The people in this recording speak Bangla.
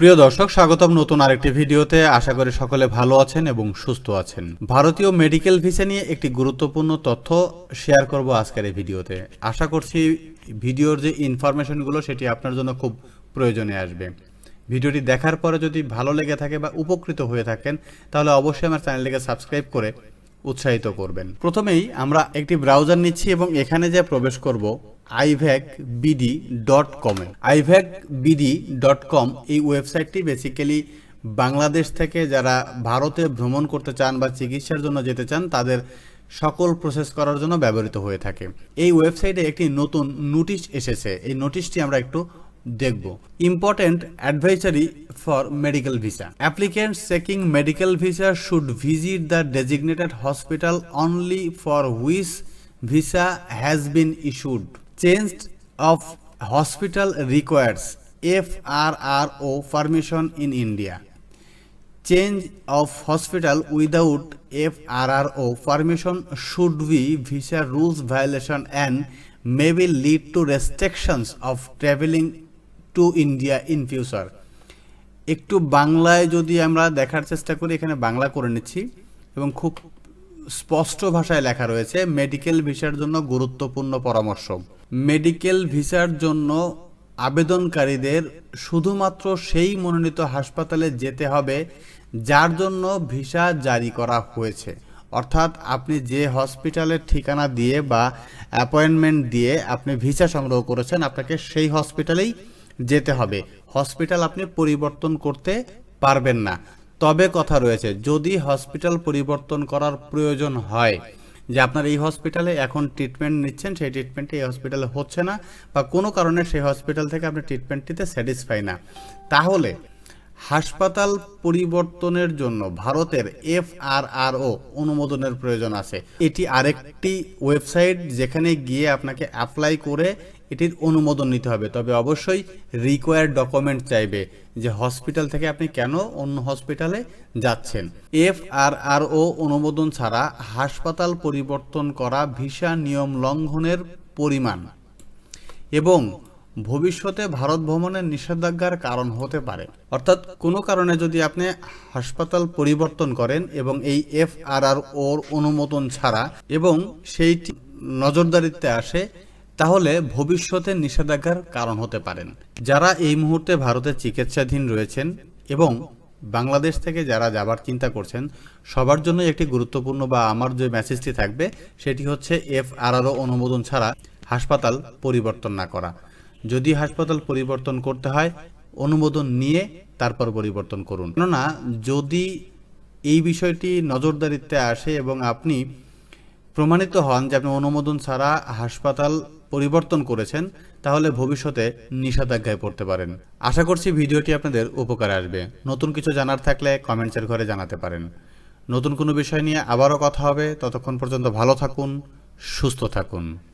প্রিয় দর্শক, স্বাগতম নতুন আরেকটি ভিডিওতে। আশা করি সকলে ভালো আছেন এবং সুস্থ আছেন। ভারতীয় মেডিকেল ভিসা নিয়ে একটি গুরুত্বপূর্ণ তথ্য শেয়ার করব আজকের এই ভিডিওতে। আশা করছি ভিডিওর যে ইনফরমেশনগুলো, সেটি আপনার জন্য খুব প্রয়োজনে আসবে। ভিডিওটি দেখার পরে যদি ভালো লেগে থাকে বা উপকৃত হয়ে থাকেন, তাহলে অবশ্যই আমার চ্যানেলটিকে সাবস্ক্রাইব করে উৎসাহিত করবেন। প্রথমেই আমরা একটি ব্রাউজার নিচ্ছি এবং এখানে যে প্রবেশ করব আইভ্যাক বিডি ডট কমে আইভ্যাক বিডি ডট কম এই ওয়েবসাইটটি বেসিক্যালি বাংলাদেশ থেকে যারা ভারতে ভ্রমণ করতে চান বা চিকিৎসার জন্য যেতে চান, তাদের সকল প্রসেস করার জন্য ব্যবহৃত হয়ে থাকে। এই ওয়েবসাইটে একটি নতুন নোটিশ এসেছে। এই নোটিশটি আমরা একটু দেখব। Important advisory for medical visa applicant checking medical visa should visit the designated hospital only for which visa has been issued change of hospital requires F R R O permission in India change of or without FRRO permission should be visa rules violation and maybe lead to restrictions of traveling to India in future. একটু বাংলায় যদি আমরা দেখার চেষ্টা করি, এখানে বাংলা করে নিচ্ছি এবং খুব স্পষ্ট ভাষায় লেখা রয়েছে মেডিকেল ভিসার জন্য গুরুত্বপূর্ণ পরামর্শ মেডিকেল ভিসার জন্য আবেদনকারীদের শুধুমাত্র সেই মনোনীত হাসপাতালে যেতে হবে যার জন্য ভিসা জারি করা হয়েছে অর্থাৎ আপনি যে হসপিটালের ঠিকানা দিয়ে বা অ্যাপয়েন্টমেন্ট দিয়ে আপনি ভিসা সংগ্রহ করেছেন, আপনাকে সেই হসপিটালেই যেতে হবে। হসপিটাল আপনি পরিবর্তন করতে পারবেন না। তবে কথা রয়েছে, যদি হসপিটাল পরিবর্তন করার প্রয়োজন হয়, যে আপনার এই হসপিটালে এখন ট্রিটমেন্ট নিচ্ছেন, সেই ট্রিটমেন্টটি এই হসপিটালে হচ্ছে না, বা কোনো কারণে সেই হসপিটাল থেকে আপনি ট্রিটমেন্টটিতে স্যাটিসফাই না, তাহলে হাসপাতাল পরিবর্তনের জন্য ভারতের এফ আর আর ও অনুমোদনের প্রয়োজন আছে। এটি আরেকটি ওয়েবসাইট যেখানে গিয়ে আপনাকে অ্যাপ্লাই করে এটির অনুমোদন নিতে হবে। তবে অবশ্যই রিকোয়ার্ড ডকুমেন্ট চাইবে যে হসপিটাল থেকে আপনি কেন অন্য হসপিটালে যাচ্ছেন। এফ আর আর ও অনুমোদন ছাড়া হাসপাতাল পরিবর্তন করা ভিসা নিয়ম লঙ্ঘনের পরিমাণ। এবং ভবিষ্যতে ভারত ভ্রমণের নিষেধাজ্ঞার কারণ হতে পারে। অর্থাৎ কোনো কারণে যদি আপনি হাসপাতাল পরিবর্তন করেন এবং এই এফ আর আর ওর অনুমোদন ছাড়া এবং সেইটি নজরদারিতে আসে তাহলে ভবিষ্যতে নিষেধাজ্ঞার কারণ হতে পারেন। যারা এই মুহূর্তে ভারতে চিকিৎসাধীন রয়েছেন এবং বাংলাদেশ থেকে যারা যাবার চিন্তা করছেন, সবার জন্য একটি গুরুত্বপূর্ণ বা আমার যে মেসেজটি থাকবে, সেটি হচ্ছে এফ আর অনুমোদন ছাড়া হাসপাতাল পরিবর্তন না করা। যদি হাসপাতাল পরিবর্তন করতে হয়, অনুমোদন নিয়ে তারপর পরিবর্তন করুন। কেননা, যদি এই বিষয়টি নজরদারিতে আসে এবং আপনি প্রমাণিত হন যে আপনি অনুমোদন ছাড়া হাসপাতাল পরিবর্তন করেছেন, তাহলে ভবিষ্যতে নিষেধাজ্ঞায় পড়তে পারেন। আশা করছি ভিডিওটি আপনাদের উপকারে আসবে। নতুন কিছু জানার থাকলে কমেন্টসের ঘরে জানাতে পারেন। নতুন কোনো বিষয় নিয়ে আবারও কথা হবে। ততক্ষণ পর্যন্ত ভালো থাকুন, সুস্থ থাকুন।